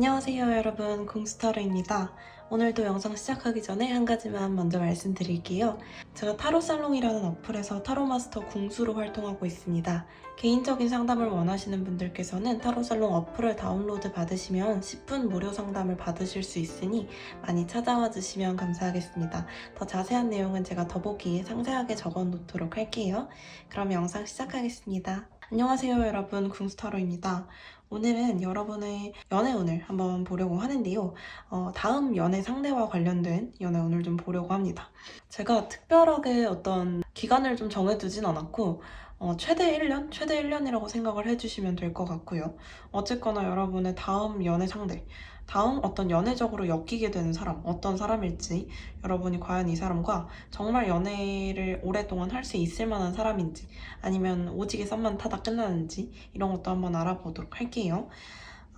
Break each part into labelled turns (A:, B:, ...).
A: 안녕하세요 여러분 공스타르입니다. 오늘도 영상 시작하기 전에 한 가지만 먼저 말씀드릴게요. 제가 타로 살롱이라는 어플에서 타로 마스터 궁수로 활동하고 있습니다. 개인적인 상담을 원하시는 분들께서는 타로 살롱 어플을 다운로드 받으시면 10분 무료 상담을 받으실 수 있으니 많이 찾아와 주시면 감사하겠습니다. 더 자세한 내용은 제가 더보기에 상세하게 적어 놓도록 할게요. 그럼 영상 시작하겠습니다. 안녕하세요 여러분 궁스타로입니다. 오늘은 여러분의 연애운을 한번 보려고 하는데요. 어, 다음 연애 상대와 관련된 연애운을 좀 보려고 합니다. 제가 특별하게 어떤 기간을 좀 정해두진 않았고, 어, 최대 1년? 최대 1년이라고 생각을 해주시면 될 것 같고요. 어쨌거나 여러분의 다음 연애 상대, 다음 어떤 연애적으로 엮이게 되는 사람, 어떤 사람일지, 여러분이 과연 이 사람과 정말 연애를 오랫동안 할 수 있을 만한 사람인지, 아니면 오지게 썸만 타다 끝나는지, 이런 것도 한번 알아보도록 할게요.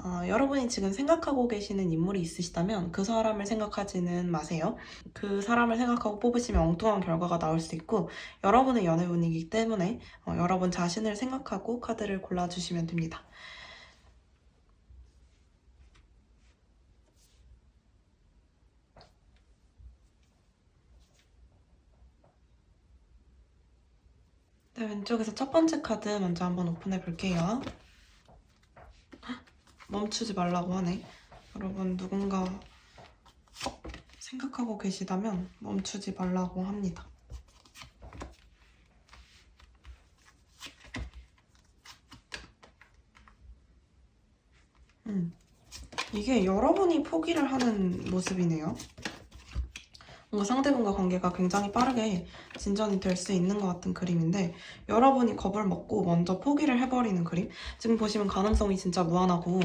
A: 어, 여러분이 지금 생각하고 계시는 인물이 있으시다면 그 사람을 생각하지는 마세요. 그 사람을 생각하고 뽑으시면 엉뚱한 결과가 나올 수 있고 여러분의 연애운이기 때문에 어, 여러분 자신을 생각하고 카드를 골라주시면 됩니다. 네, 왼쪽에서 첫 번째 카드 먼저 한번 오픈해 볼게요. 멈추지 말라고 하네. 여러분 누군가 어, 생각하고 계시다면 멈추지 말라고 합니다. 음, 이게 여러분이 포기를 하는 모습이네요. 뭔가 상대방과 관계가 굉장히 빠르게 진전이 될 수 있는 것 같은 그림인데 여러분이 겁을 먹고 먼저 포기를 해버리는 그림 지금 보시면 가능성이 진짜 무한하고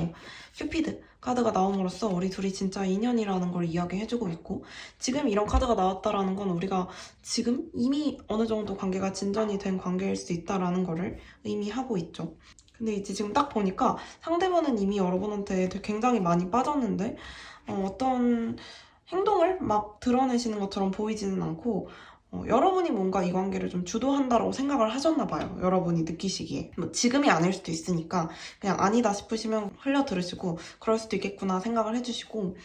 A: 큐피드 카드가 나옴으로써 우리 둘이 진짜 인연이라는 걸 이야기해주고 있고 지금 이런 카드가 나왔다라는 건 우리가 지금 이미 어느 정도 관계가 진전이 된 관계일 수 있다라는 거를 의미하고 있죠. 근데 이제 지금 딱 보니까 상대방은 이미 여러분한테 굉장히 많이 빠졌는데 어, 어떤 행동을 막 드러내시는 것처럼 보이지는 않고 어, 여러분이 뭔가 이 관계를 좀 주도한다라고 생각을 하셨나 봐요. 여러분이 느끼시기에. 뭐 지금이 아닐 수도 있으니까 그냥 아니다 싶으시면 흘려 들으시고 그럴 수도 있겠구나 생각을 해주시고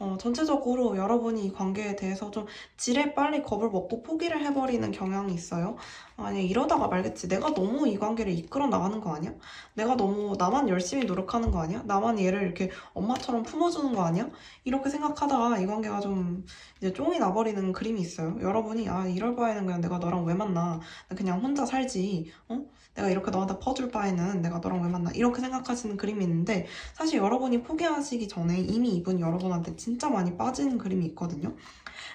A: 어, 전체적으로 여러분이 이 관계에 대해서 좀 지레 빨리 겁을 먹고 포기를 해버리는 경향이 있어요. 아니 이러다가 말겠지. 내가 너무 이 관계를 이끌어 나가는 거 아니야? 내가 너무 나만 열심히 노력하는 거 아니야? 나만 얘를 이렇게 엄마처럼 품어주는 거 아니야? 이렇게 생각하다가 이 관계가 좀 이제 쫑이 나버리는 그림이 있어요. 여러분이 아 이럴 바에는 그냥 내가 너랑 왜 만나? 나 그냥 혼자 살지. 어? 내가 이렇게 너한테 퍼줄 바에는 내가 너랑 왜 만나? 이렇게 생각하시는 그림이 있는데 사실 여러분이 포기하시기 전에 이미 이분 여러분한테 진짜 많이 빠지는 그림이 있거든요.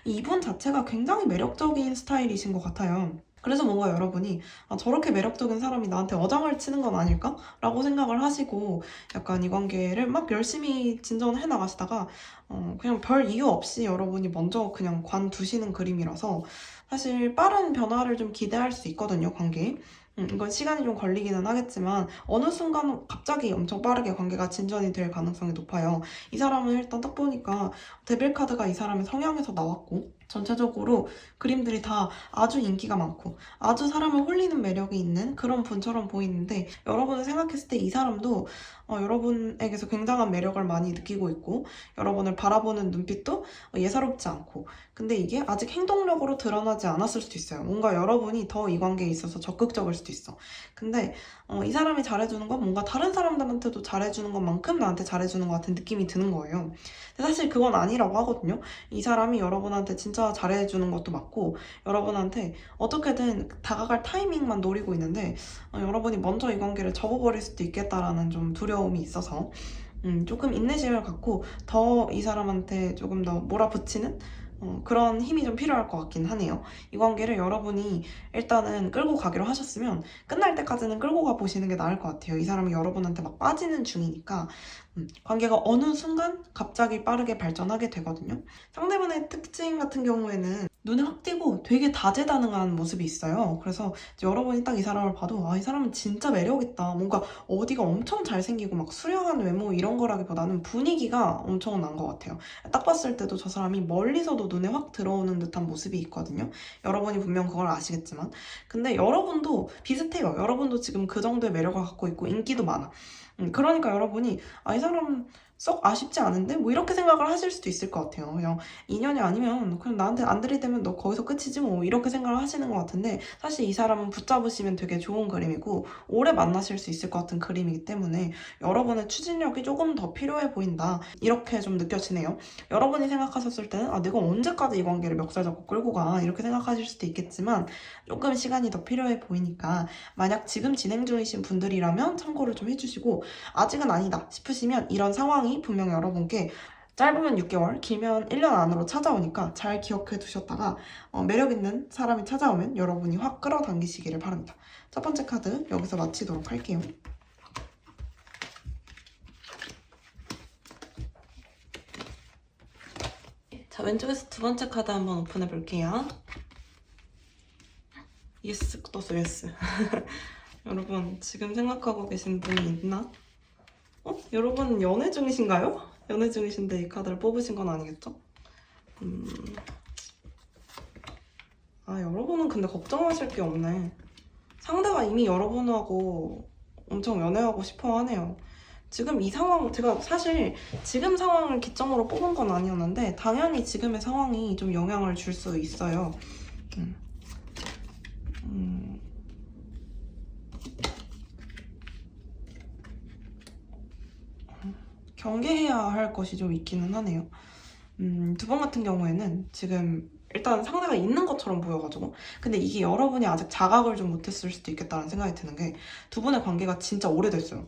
A: 이분 자체가 굉장히 매력적인 스타일이신 것 같아요. 그래서 뭔가 여러분이 아, 저렇게 매력적인 사람이 나한테 어장을 치는 건 아닐까? 라고 생각을 하시고 약간 이 관계를 막 열심히 진전해 나가시다가 어, 그냥 별 이유 없이 여러분이 먼저 그냥 관두시는 그림이라서 사실 빠른 변화를 좀 기대할 수 있거든요, 관계에. 음, 이건 시간이 좀 걸리기는 하겠지만 어느 순간 갑자기 엄청 빠르게 관계가 진전이 될 가능성이 높아요. 이 사람은 일단 딱 보니까 데빌 카드가 이 사람의 성향에서 나왔고 전체적으로 그림들이 다 아주 인기가 많고 아주 사람을 홀리는 매력이 있는 그런 분처럼 보이는데 여러분을 생각했을 때 이 사람도 어, 여러분에게서 굉장한 매력을 많이 느끼고 있고 여러분을 바라보는 눈빛도 예사롭지 않고 근데 이게 아직 행동력으로 드러나지 않았을 수도 있어요. 뭔가 여러분이 더 이 관계에 있어서 적극적일 수도 있어. 근데 어, 이 사람이 잘해주는 건 뭔가 다른 사람들한테도 잘해주는 것만큼 나한테 잘해주는 것 같은 느낌이 드는 거예요. 근데 사실 그건 아니라고 하거든요. 이 사람이 여러분한테 진짜 잘해주는 것도 맞고 여러분한테 어떻게든 다가갈 타이밍만 노리고 있는데 어, 여러분이 먼저 이 관계를 접어버릴 수도 있겠다라는 좀 두려움이 있어서 음, 조금 인내심을 갖고 더 이 사람한테 조금 더 몰아붙이는 어, 그런 힘이 좀 필요할 것 같긴 하네요. 이 관계를 여러분이 일단은 끌고 가기로 하셨으면 끝날 때까지는 끌고 가 보시는 게 나을 것 같아요. 이 사람이 여러분한테 막 빠지는 중이니까 음, 관계가 어느 순간 갑자기 빠르게 발전하게 되거든요. 상대방의 특징 같은 경우에는 눈에 확 띄고 되게 다재다능한 모습이 있어요. 그래서 여러분이 딱 이 사람을 봐도 아, 이 사람은 진짜 매력있다. 뭔가 어디가 엄청 잘생기고 막 수려한 외모 이런 거라기보다는 분위기가 엄청 난 것 같아요. 딱 봤을 때도 저 사람이 멀리서도 눈에 확 들어오는 듯한 모습이 있거든요. 여러분이 분명 그걸 아시겠지만. 근데 여러분도 비슷해요. 여러분도 지금 그 정도의 매력을 갖고 있고 인기도 많아. 음, 그러니까 여러분이 아, 이 사람 썩 아쉽지 않은데? 뭐 이렇게 생각을 하실 수도 있을 것 같아요. 그냥 인연이 아니면 그냥 나한테 안 들이대면 너 거기서 끝이지 뭐 이렇게 생각을 하시는 것 같은데 사실 이 사람은 붙잡으시면 되게 좋은 그림이고 오래 만나실 수 있을 것 같은 그림이기 때문에 여러분의 추진력이 조금 더 필요해 보인다. 이렇게 좀 느껴지네요. 여러분이 생각하셨을 때는 아 내가 언제까지 이 관계를 멱살 잡고 끌고 가 이렇게 생각하실 수도 있겠지만 조금 시간이 더 필요해 보이니까 만약 지금 진행 중이신 분들이라면 참고를 좀 해주시고 아직은 아니다 싶으시면 이런 상황 이 분명 여러분께 짧으면 6개월, 길면 1년 안으로 찾아오니까 잘 기억해 두셨다가 어, 매력 있는 사람이 찾아오면 여러분이 확 끌어당기시기를 바랍니다. 첫 번째 카드 여기서 마치도록 할게요. 자, 왼쪽에서 두 번째 카드 한번 오픈해 볼게요. 예스 떴어, 예스. 여러분, 지금 생각하고 계신 분이 있나? 어? 여러분, 연애 중이신가요? 연애 중이신데 이 카드를 뽑으신 건 아니겠죠? 음... 아, 여러분은 근데 걱정하실 게 없네. 상대가 이미 여러분하고 엄청 연애하고 싶어 하네요. 지금 이 상황, 제가 사실 지금 상황을 기점으로 뽑은 건 아니었는데, 당연히 지금의 상황이 좀 영향을 줄 수 있어요. 음. 음. 경계해야 할 것이 좀 있기는 하네요. 음, 두 번 같은 경우에는 지금 일단 상대가 있는 것처럼 보여가지고 근데 이게 여러분이 아직 자각을 좀 못했을 수도 있겠다는 생각이 드는 게 두 분의 관계가 진짜 오래됐어요.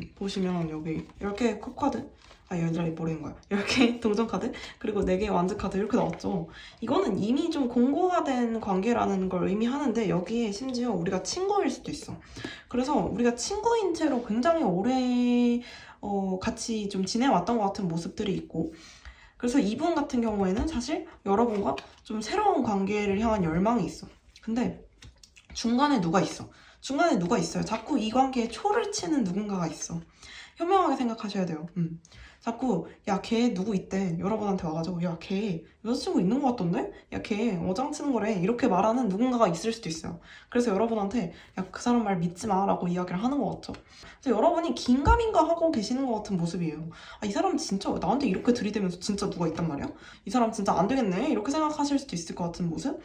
A: 음, 보시면 여기 이렇게 컵카드 아 여자이 모르는 거야. 이렇게 동전 카드? 그리고 네 개의 완즈 카드 이렇게 나왔죠. 이거는 이미 좀 공고화된 관계라는 걸 의미하는데 여기에 심지어 우리가 친구일 수도 있어. 그래서 우리가 친구인 채로 굉장히 오래 어, 같이 좀 지내왔던 것 같은 모습들이 있고. 그래서 이분 같은 경우에는 사실 여러분과 좀 새로운 관계를 향한 열망이 있어. 근데 중간에 누가 있어? 중간에 누가 있어요? 자꾸 이 관계에 초를 치는 누군가가 있어. 현명하게 생각하셔야 돼요. 음. 자꾸 야 걔 누구 있대 여러분한테 와가지고 야 걔 여자친구 있는 것 같던데? 야 걔 어장 치는 거래. 이렇게 말하는 누군가가 있을 수도 있어요. 그래서 여러분한테 야 그 사람 말 믿지 마 라고 이야기를 하는 것 같죠. 그래서 여러분이 긴가민가 하고 계시는 것 같은 모습이에요. 아 이 사람 진짜 나한테 이렇게 들이대면서 진짜 누가 있단 말이야? 이 사람 진짜 안 되겠네? 이렇게 생각하실 수도 있을 것 같은 모습? 어,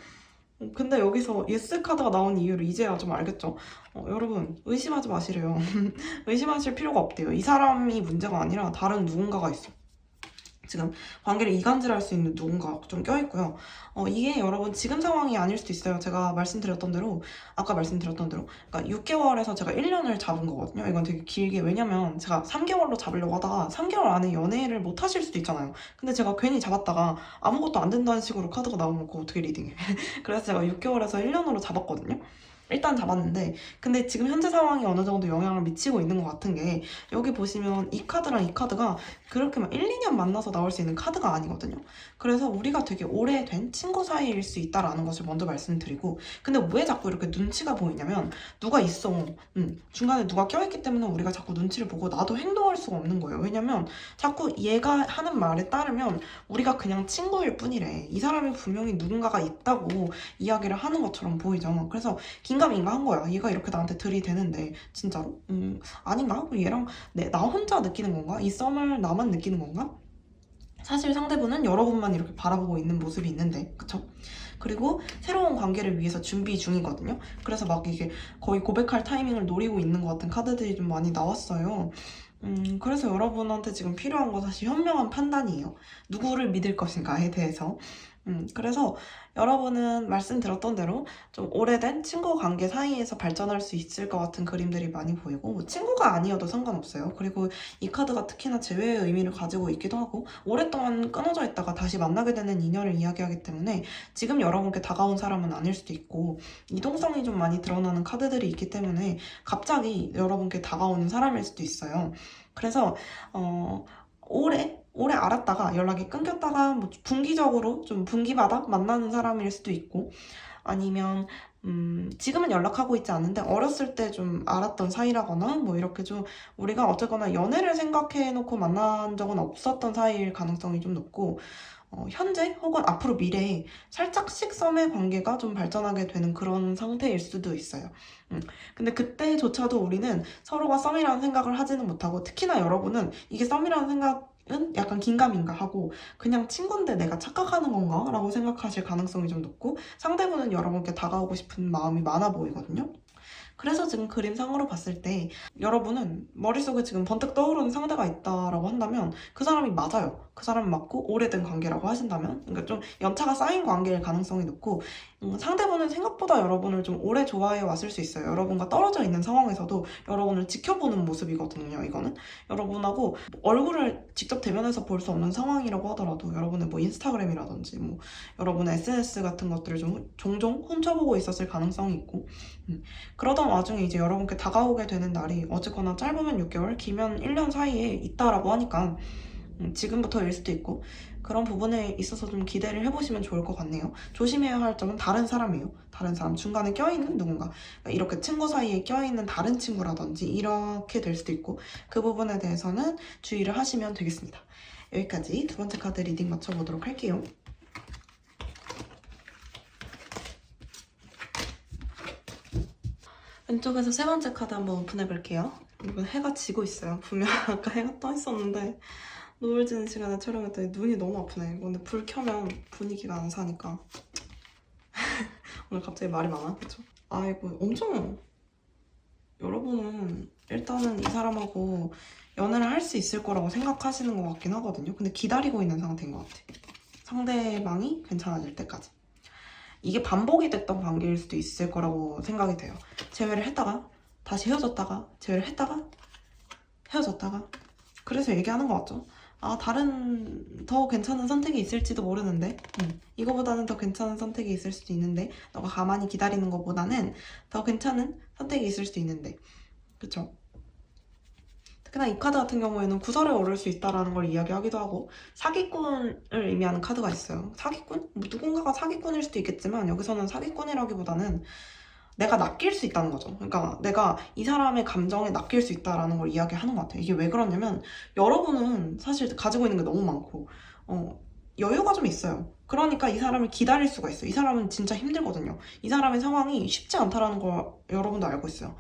A: 근데 여기서 예스 카드가 나온 이유를 이제야 좀 알겠죠? 어, 여러분 의심하지 마시래요. 의심하실 필요가 없대요. 이 사람이 문제가 아니라 다른 누군가가 있어. 지금 관계를 이간질 할 수 있는 누군가 좀 껴있고요. 어, 이게 여러분 지금 상황이 아닐 수도 있어요. 제가 말씀드렸던 대로 아까 말씀드렸던 대로 그러니까 6개월에서 제가 1년을 잡은 거거든요. 이건 되게 길게 왜냐면 제가 3개월로 잡으려고 하다가 3개월 안에 연애를 못 하실 수도 있잖아요. 근데 제가 괜히 잡았다가 아무것도 안 된다는 식으로 카드가 나오면 그거 어떻게 리딩해. 그래서 제가 6개월에서 1년으로 잡았거든요. 일단 잡았는데 근데 지금 현재 상황이 어느 정도 영향을 미치고 있는 것 같은 게 여기 보시면 이 카드랑 이 카드가 그렇게 막 1, 2년 만나서 나올 수 있는 카드가 아니거든요. 그래서 우리가 되게 오래된 친구 사이일 수 있다라는 것을 먼저 말씀드리고 근데 왜 자꾸 이렇게 눈치가 보이냐면 누가 있어. 음, 중간에 누가 껴있기 때문에 우리가 자꾸 눈치를 보고 나도 행동할 수가 없는 거예요. 왜냐면 자꾸 얘가 하는 말에 따르면 우리가 그냥 친구일 뿐이래. 이 사람이 분명히 누군가가 있다고 이야기를 하는 것처럼 보이죠. 그래서 긴 가민가 한 거야. 얘가 이렇게 나한테 들이대는데 진짜로? 음 아닌가? 얘랑 내, 나 혼자 느끼는 건가? 이 썸을 나만 느끼는 건가? 사실 상대분은 여러분만 이렇게 바라보고 있는 모습이 있는데 그쵸? 그리고 새로운 관계를 위해서 준비 중이거든요. 그래서 막 이게 거의 고백할 타이밍을 노리고 있는 것 같은 카드들이 좀 많이 나왔어요. 음, 그래서 여러분한테 지금 필요한 건 사실 현명한 판단이에요. 누구를 믿을 것인가에 대해서. 음, 그래서 여러분은 말씀드렸던 대로 좀 오래된 친구 관계 사이에서 발전할 수 있을 것 같은 그림들이 많이 보이고 뭐 친구가 아니어도 상관없어요. 그리고 이 카드가 특히나 제외의 의미를 가지고 있기도 하고 오랫동안 끊어져 있다가 다시 만나게 되는 인연을 이야기하기 때문에 지금 여러분께 다가온 사람은 아닐 수도 있고 이동성이 좀 많이 드러나는 카드들이 있기 때문에 갑자기 여러분께 다가오는 사람일 수도 있어요. 그래서 어, 오래 알았다가 연락이 끊겼다가 뭐 분기적으로 좀 분기마다 만나는 사람일 수도 있고 아니면 음, 지금은 연락하고 있지 않은데 어렸을 때 좀 알았던 사이라거나 뭐 이렇게 좀 우리가 어쨌거나 연애를 생각해 놓고 만난 적은 없었던 사이일 가능성이 좀 높고 어, 현재 혹은 앞으로 미래에 살짝씩 썸의 관계가 좀 발전하게 되는 그런 상태일 수도 있어요. 음, 근데 그때조차도 우리는 서로가 썸이라는 생각을 하지는 못하고 특히나 여러분은 이게 썸이라는 생각 은 약간 긴가민가 하고 그냥 친구인데 내가 착각하는 건가? 라고 생각하실 가능성이 좀 높고 상대분은 여러분께 다가오고 싶은 마음이 많아 보이거든요. 그래서 지금 그림상으로 봤을 때 여러분은 머릿속에 지금 번뜩 떠오르는 상대가 있다라고 한다면 그 사람이 맞아요. 그 사람이 맞고 오래된 관계라고 하신다면 그러니까 좀 연차가 쌓인 관계일 가능성이 높고 음, 상대분은 생각보다 여러분을 좀 오래 좋아해 왔을 수 있어요. 여러분과 떨어져 있는 상황에서도 여러분을 지켜보는 모습이거든요. 이거는 여러분하고 얼굴을 직접 대면해서 볼 수 없는 상황이라고 하더라도 여러분의 뭐 인스타그램이라든지 뭐 여러분의 SNS 같은 것들을 좀 종종 훔쳐보고 있었을 가능성이 있고 음, 그러던 와중에 이제 여러분께 다가오게 되는 날이 어쨌거나 짧으면 6개월, 길면 1년 사이에 있다라고 하니까 음, 지금부터일 수도 있고 그런 부분에 있어서 좀 기대를 해보시면 좋을 것 같네요. 조심해야 할 점은 다른 사람이에요. 다른 사람 중간에 껴있는 누군가 그러니까 이렇게 친구 사이에 껴있는 다른 친구라든지 이렇게 될 수도 있고 그 부분에 대해서는 주의를 하시면 되겠습니다. 여기까지 두 번째 카드 리딩 맞춰보도록 할게요. 왼쪽에서 세 번째 카드 한번 오픈해 볼게요. 이건 해가 지고 있어요. 분명 아까 해가 떠 있었는데 노을 지는 시간에 촬영했더니 눈이 너무 아프네. 근데 불 켜면 분위기가 안 사니까 오늘 갑자기 말이 많아, 그쵸? 아이고 엄청 여러분은 일단은 이 사람하고 연애를 할 수 있을 거라고 생각하시는 것 같긴 하거든요. 근데 기다리고 있는 상태인 것 같아. 상대방이 괜찮아질 때까지. 이게 반복이 됐던 관계일 수도 있을 거라고 생각이 돼요. 재회를 했다가 다시 헤어졌다가 재회를 했다가 헤어졌다가 그래서 얘기하는 것 같죠. 아 다른 더 괜찮은 선택이 있을지도 모르는데 음, 이거보다는 더 괜찮은 선택이 있을 수도 있는데 너가 가만히 기다리는 것보다는 더 괜찮은 선택이 있을 수도 있는데 그쵸? 특히나 이 카드 같은 경우에는 구설에 오를 수 있다라는 걸 이야기하기도 하고 사기꾼을 의미하는 카드가 있어요. 사기꾼? 뭐 누군가가 사기꾼일 수도 있겠지만 여기서는 사기꾼이라기보다는 내가 낚일 수 있다는 거죠. 그러니까 내가 이 사람의 감정에 낚일 수 있다라는 걸 이야기하는 것 같아요. 이게 왜 그러냐면 여러분은 사실 가지고 있는 게 너무 많고 어, 여유가 좀 있어요. 그러니까 이 사람을 기다릴 수가 있어요. 이 사람은 진짜 힘들거든요. 이 사람의 상황이 쉽지 않다라는 걸 여러분도 알고 있어요.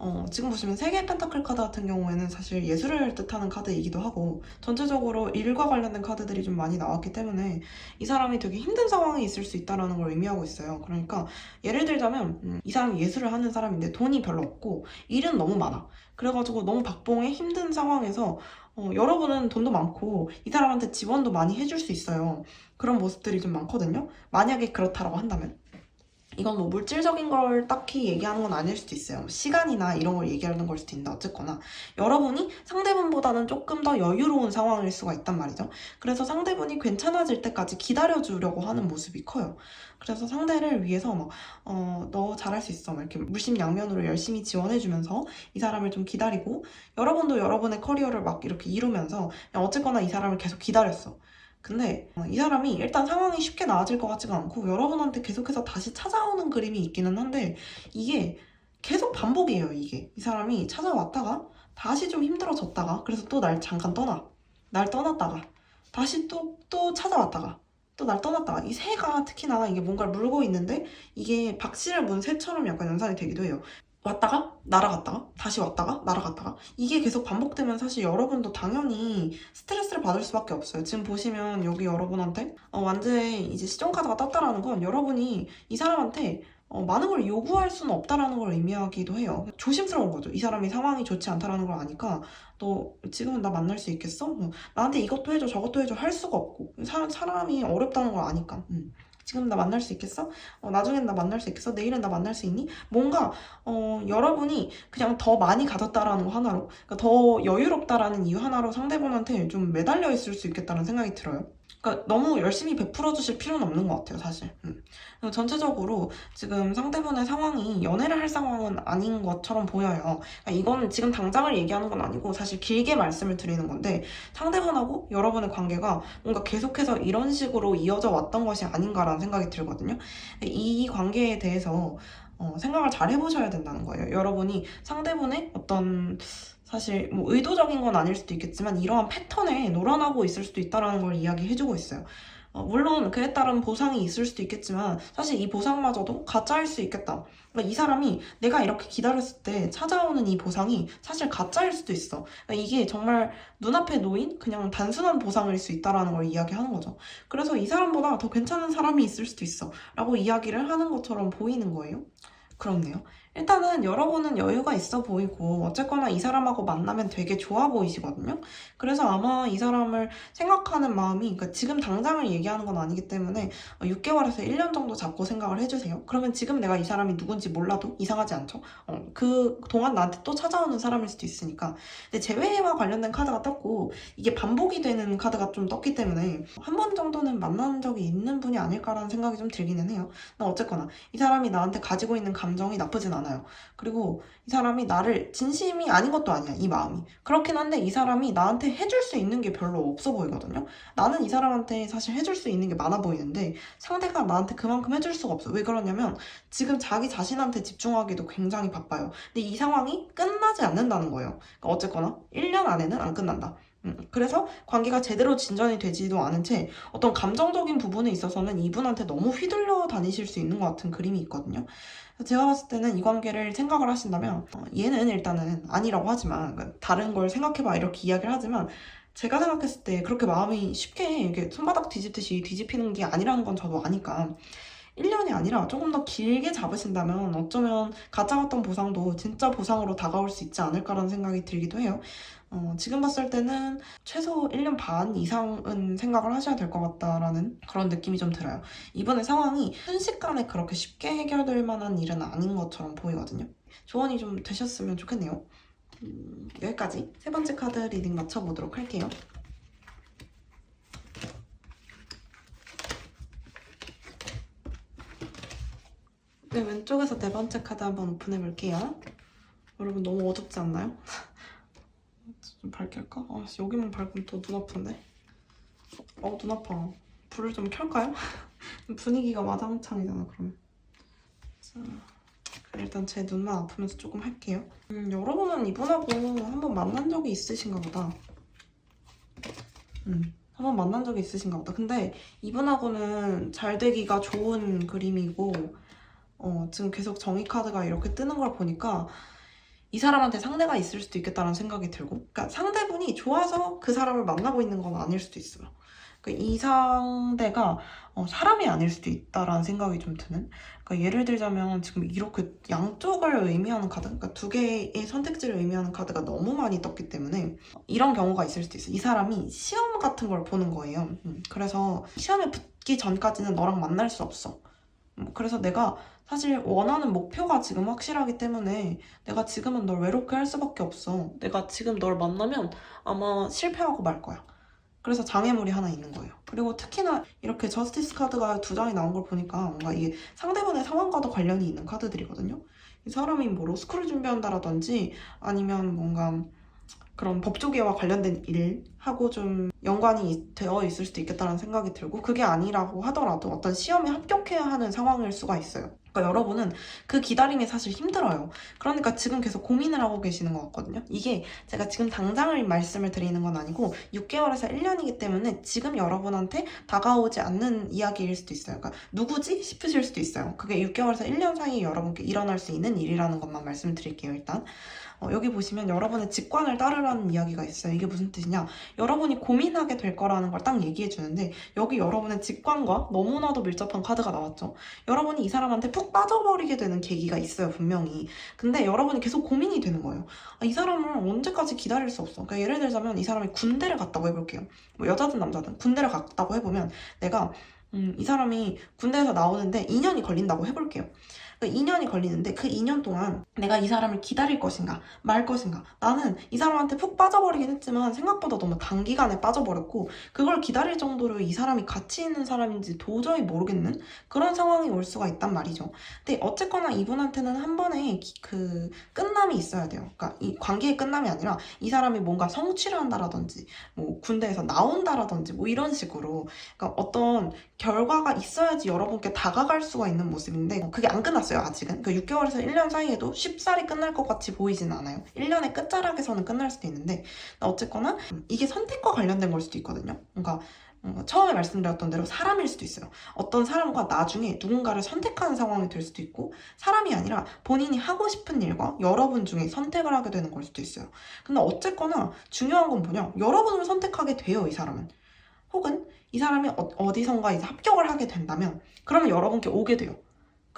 A: 어, 지금 보시면 세계의 펜타클 카드 같은 경우에는 사실 예술을 뜻하는 카드이기도 하고 전체적으로 일과 관련된 카드들이 좀 많이 나왔기 때문에 이 사람이 되게 힘든 상황에 있을 수 있다는 걸 의미하고 있어요. 그러니까 예를 들자면 음, 이 사람이 예술을 하는 사람인데 돈이 별로 없고 일은 너무 많아. 그래가지고 너무 박봉의 힘든 상황에서 어, 여러분은 돈도 많고 이 사람한테 지원도 많이 해줄 수 있어요. 그런 모습들이 좀 많거든요. 만약에 그렇다라고 한다면. 이건 뭐 물질적인 걸 딱히 얘기하는 건 아닐 수도 있어요. 시간이나 이런 걸 얘기하는 걸 수도 있는데 어쨌거나 여러분이 상대분보다는 조금 더 여유로운 상황일 수가 있단 말이죠. 그래서 상대분이 괜찮아질 때까지 기다려주려고 하는 모습이 커요. 그래서 상대를 위해서 막, 어, 너 잘할 수 있어. 막 이렇게 물심양면으로 열심히 지원해주면서 이 사람을 좀 기다리고 여러분도 여러분의 커리어를 막 이렇게 이루면서 어쨌거나 이 사람을 계속 기다렸어. 근데 어, 이 사람이 일단 상황이 쉽게 나아질 것 같지가 않고 여러분한테 계속해서 다시 찾아오는 그림이 있기는 한데 이게 계속 반복이에요 이게. 이 사람이 찾아왔다가 다시 좀 힘들어졌다가 그래서 또 날 잠깐 떠나. 날 떠났다가 다시 또 또 찾아왔다가 또 날 떠났다가 이 새가 특히나 이게 뭔가를 물고 있는데 이게 박씨를 문 새처럼 약간 연상이 되기도 해요 왔다가 날아갔다가 다시 왔다가 날아갔다가 이게 계속 반복되면 사실 여러분도 당연히 스트레스를 받을 수밖에 없어요. 지금 보시면 여기 여러분한테 어, 완전히 이제 시정 카드가 떴다라는 건 여러분이 이 사람한테 어, 많은 걸 요구할 수는 없다라는 걸 의미하기도 해요. 조심스러운 거죠. 이 사람이 상황이 좋지 않다라는 걸 아니까 너 지금은 나 만날 수 있겠어? 뭐, 나한테 이것도 해줘 저것도 해줘 할 수가 없고 사, 사람이 어렵다는 걸 아니까 음. 지금 나 만날 수 있겠어? 어, 나중엔 나 만날 수 있겠어? 내일은 나 만날 수 있니? 뭔가 어, 여러분이 그냥 더 많이 가졌다라는 거 하나로 그러니까 더 여유롭다라는 이유 하나로 상대분한테 좀 매달려 있을 수 있겠다는 생각이 들어요. 그러니까 너무 열심히 베풀어 주실 필요는 없는 것 같아요, 사실. 음. 전체적으로 지금 상대분의 상황이 연애를 할 상황은 아닌 것처럼 보여요. 그러니까 이건 지금 당장을 얘기하는 건 아니고 사실 길게 말씀을 드리는 건데 상대분하고 여러분의 관계가 뭔가 계속해서 이런 식으로 이어져 왔던 것이 아닌가라는 생각이 들거든요. 이 관계에 대해서 어, 생각을 잘 해보셔야 된다는 거예요. 여러분이 상대분의 어떤 사실 뭐 의도적인 건 아닐 수도 있겠지만 이러한 패턴에 놀아나고 있을 수도 있다라는 걸 이야기해주고 있어요. 어, 물론 그에 따른 보상이 있을 수도 있겠지만 사실 이 보상마저도 가짜일 수 있겠다. 그러니까 이 사람이 내가 이렇게 기다렸을 때 찾아오는 이 보상이 사실 가짜일 수도 있어. 그러니까 이게 정말 눈앞에 놓인 그냥 단순한 보상일 수 있다라는 걸 이야기하는 거죠. 그래서 이 사람보다 더 괜찮은 사람이 있을 수도 있어. 라고 이야기를 하는 것처럼 보이는 거예요. 그렇네요. 일단은 여러분은 여유가 있어 보이고 어쨌거나 이 사람하고 만나면 되게 좋아 보이시거든요. 그래서 아마 이 사람을 생각하는 마음이 그러니까 지금 당장을 얘기하는 건 아니기 때문에 6개월에서 1년 정도 잡고 생각을 해주세요. 그러면 지금 내가 이 사람이 누군지 몰라도 이상하지 않죠? 어, 그 동안 나한테 또 찾아오는 사람일 수도 있으니까. 근데 재회와 관련된 카드가 떴고 이게 반복이 되는 카드가 좀 떴기 때문에 한 번 정도는 만난 적이 있는 분이 아닐까라는 생각이 좀 들기는 해요. 어쨌거나 이 사람이 나한테 가지고 있는 감정이 나쁘진 않아 요. 그리고 이 사람이 나를 진심이 아닌 것도 아니야, 이 마음이. 그렇긴 한데 이 사람이 나한테 해줄 수 있는 게 별로 없어 보이거든요. 나는 이 사람한테 사실 해줄 수 있는 게 많아 보이는데 상대가 나한테 그만큼 해줄 수가 없어. 왜 그러냐면 지금 자기 자신한테 집중하기도 굉장히 바빠요. 근데 이 상황이 끝나지 않는다는 거예요. 그러니까 어쨌거나 1년 안에는 안 끝난다. 음, 그래서 관계가 제대로 진전이 되지도 않은 채 어떤 감정적인 부분에 있어서는 이분한테 너무 휘둘려 다니실 수 있는 것 같은 그림이 있거든요. 제가 봤을 때는 이 관계를 생각을 하신다면 어, 얘는 일단은 아니라고 하지만 그러니까 다른 걸 생각해봐 이렇게 이야기를 하지만 제가 생각했을 때 그렇게 마음이 쉽게 이렇게 손바닥 뒤집듯이 뒤집히는 게 아니라는 건 저도 아니까 1년이 아니라 조금 더 길게 잡으신다면 어쩌면 가짜왔던 보상도 진짜 보상으로 다가올 수 있지 않을까라는 생각이 들기도 해요. 어, 지금 봤을 때는 최소 1년 반 이상은 생각을 하셔야 될 것 같다라는 그런 느낌이 좀 들어요. 이번에 상황이 순식간에 그렇게 쉽게 해결될 만한 일은 아닌 것처럼 보이거든요. 조언이 좀 되셨으면 좋겠네요. 음, 여기까지 세 번째 카드 리딩 맞춰보도록 할게요. 네, 왼쪽에서 네 번째 카드 한번 오픈해 볼게요. 여러분 너무 어둡지 않나요? 좀 밝힐까? 아, 씨, 여기만 밝으면 더 눈 아픈데. 어, 눈 아파. 불을 좀 켤까요? 분위기가 와장창이잖아, 그러면. 자, 일단 제 눈만 아프면서 조금 할게요. 음, 여러분은 이분하고 한번 만난 적이 있으신가 보다. 음, 한번 만난 적이 있으신가 보다. 근데 이분하고는 잘 되기가 좋은 그림이고, 어, 지금 계속 정의 카드가 이렇게 뜨는 걸 보니까 이 사람한테 상대가 있을 수도 있겠다는 생각이 들고, 그러니까 상대분이 좋아서 그 사람을 만나고 있는 건 아닐 수도 있어요. 그러니까 이 상대가 어, 사람이 아닐 수도 있다라는 생각이 좀 드는. 그러니까 예를 들자면 지금 이렇게 양쪽을 의미하는 카드, 그러니까 두 개의 선택지를 의미하는 카드가 너무 많이 떴기 때문에 이런 경우가 있을 수도 있어요. 이 사람이 시험 같은 걸 보는 거예요. 음, 그래서 시험에 붙기 전까지는 너랑 만날 수 없어. 음, 그래서 내가 사실 원하는 목표가 지금 확실하기 때문에 내가 지금은 널 외롭게 할 수밖에 없어. 내가 지금 널 만나면 아마 실패하고 말 거야. 그래서 장애물이 하나 있는 거예요. 그리고 특히나 이렇게 저스티스 카드가 두 장이 나온 걸 보니까 뭔가 이게 상대방의 상황과도 관련이 있는 카드들이거든요. 이 사람이 뭐 로스쿨을 준비한다라든지 아니면 뭔가 그런 법조계와 관련된 일하고 좀 연관이 되어 있을 수도 있겠다는 생각이 들고 그게 아니라고 하더라도 어떤 시험에 합격해야 하는 상황일 수가 있어요. 그러니까 여러분은 그 기다림이 사실 힘들어요. 그러니까 지금 계속 고민을 하고 계시는 것 같거든요. 이게 제가 지금 당장을 말씀을 드리는 건 아니고 6개월에서 1년이기 때문에 지금 여러분한테 다가오지 않는 이야기일 수도 있어요. 그러니까 누구지 싶으실 수도 있어요. 그게 6개월에서 1년 사이에 여러분께 일어날 수 있는 일이라는 것만 말씀드릴게요. 일단 어, 여기 보시면 여러분의 직관을 따르라는 이야기가 있어요. 이게 무슨 뜻이냐? 여러분이 고민하게 될 거라는 걸 딱 얘기해 주는데 여기 여러분의 직관과 너무나도 밀접한 카드가 나왔죠. 여러분이 이 사람한테 푹 빠져버리게 되는 계기가 있어요, 분명히. 근데 여러분이 계속 고민이 되는 거예요. 아, 이 사람을 언제까지 기다릴 수 없어. 그러니까 예를 들자면 이 사람이 군대를 갔다고 해볼게요. 뭐 여자든 남자든 군대를 갔다고 해보면 내가 음, 이 사람이 군대에서 나오는데 2년이 걸린다고 해볼게요. 그러니까 2년이 걸리는데 그 2년 동안 내가 이 사람을 기다릴 것인가 말 것인가 나는 이 사람한테 푹 빠져버리긴 했지만 생각보다 너무 단기간에 빠져버렸고 그걸 기다릴 정도로 이 사람이 가치 있는 사람인지 도저히 모르겠는 그런 상황이 올 수가 있단 말이죠. 근데 어쨌거나 이분한테는 한 번에 기- 그 끝남이 있어야 돼요. 그러니까 이 관계의 끝남이 아니라 이 사람이 뭔가 성취를 한다라든지 뭐 군대에서 나온다라든지 뭐 이런 식으로 그러니까 어떤 결과가 있어야지 여러분께 다가갈 수가 있는 모습인데 어, 그게 안 끝났어요 아직은. 그 6개월에서 1년 사이에도 쉽사리 끝날 것 같이 보이진 않아요. 1년의 끝자락에서는 끝날 수도 있는데 어쨌거나 음, 이게 선택과 관련된 걸 수도 있거든요. 그러니까 어, 처음에 말씀드렸던 대로 사람일 수도 있어요. 어떤 사람과 나중에 누군가를 선택하는 상황이 될 수도 있고 사람이 아니라 본인이 하고 싶은 일과 여러분 중에 선택을 하게 되는 걸 수도 있어요. 근데 어쨌거나 중요한 건 뭐냐? 여러분을 선택하게 돼요 이 사람은. 혹은 이 사람이 어, 어디선가 이제 합격을 하게 된다면 그러면 여러분께 오게 돼요.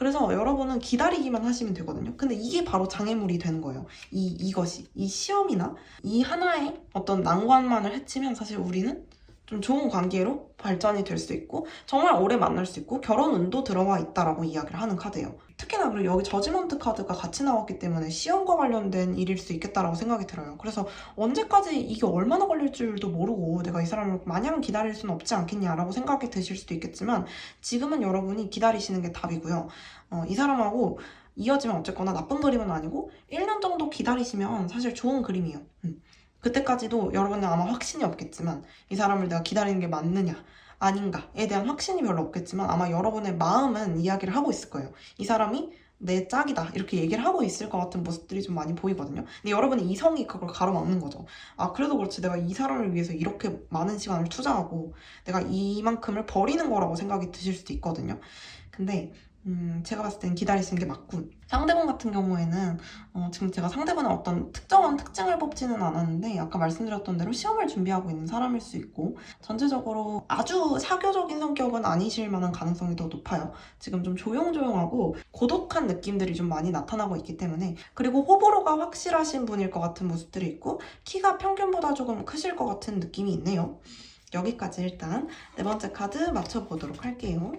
A: 그래서 여러분은 기다리기만 하시면 되거든요. 근데 이게 바로 장애물이 되는 거예요. 이, 이것이. 이 시험이나 이 하나의 어떤 난관만을 해치면 사실 우리는 좀 좋은 관계로 발전이 될 수 있고 정말 오래 만날 수 있고 결혼 운도 들어와 있다라고 이야기를 하는 카드예요. 특히나 그리고 여기 저지먼트 카드가 같이 나왔기 때문에 시험과 관련된 일일 수 있겠다라고 생각이 들어요. 그래서 언제까지 이게 얼마나 걸릴 줄도 모르고 내가 이 사람을 마냥 기다릴 수는 없지 않겠냐라고 생각이 드실 수도 있겠지만 지금은 여러분이 기다리시는 게 답이고요. 어, 이 사람하고 이어지면 어쨌거나 나쁜 그림은 아니고 1년 정도 기다리시면 사실 좋은 그림이에요. 음. 그때까지도 여러분은 아마 확신이 없겠지만 이 사람을 내가 기다리는 게 맞느냐 아닌가에 대한 확신이 별로 없겠지만 아마 여러분의 마음은 이야기를 하고 있을 거예요. 이 사람이 내 짝이다 이렇게 얘기를 하고 있을 것 같은 모습들이 좀 많이 보이거든요. 근데 여러분의 이성이 그걸 가로막는 거죠. 아 그래도 그렇지 내가 이 사람을 위해서 이렇게 많은 시간을 투자하고 내가 이만큼을 버리는 거라고 생각이 드실 수도 있거든요. 근데 음, 제가 봤을 땐 기다리시는 게 맞군. 상대방 같은 경우에는 어, 지금 제가 상대방의 어떤 특정한 특징을 뽑지는 않았는데 아까 말씀드렸던 대로 시험을 준비하고 있는 사람일 수 있고 전체적으로 아주 사교적인 성격은 아니실 만한 가능성이 더 높아요. 지금 좀 조용조용하고 고독한 느낌들이 좀 많이 나타나고 있기 때문에 그리고 호불호가 확실하신 분일 것 같은 모습들이 있고 키가 평균보다 조금 크실 것 같은 느낌이 있네요. 여기까지 일단 네 번째 카드 맞춰보도록 할게요.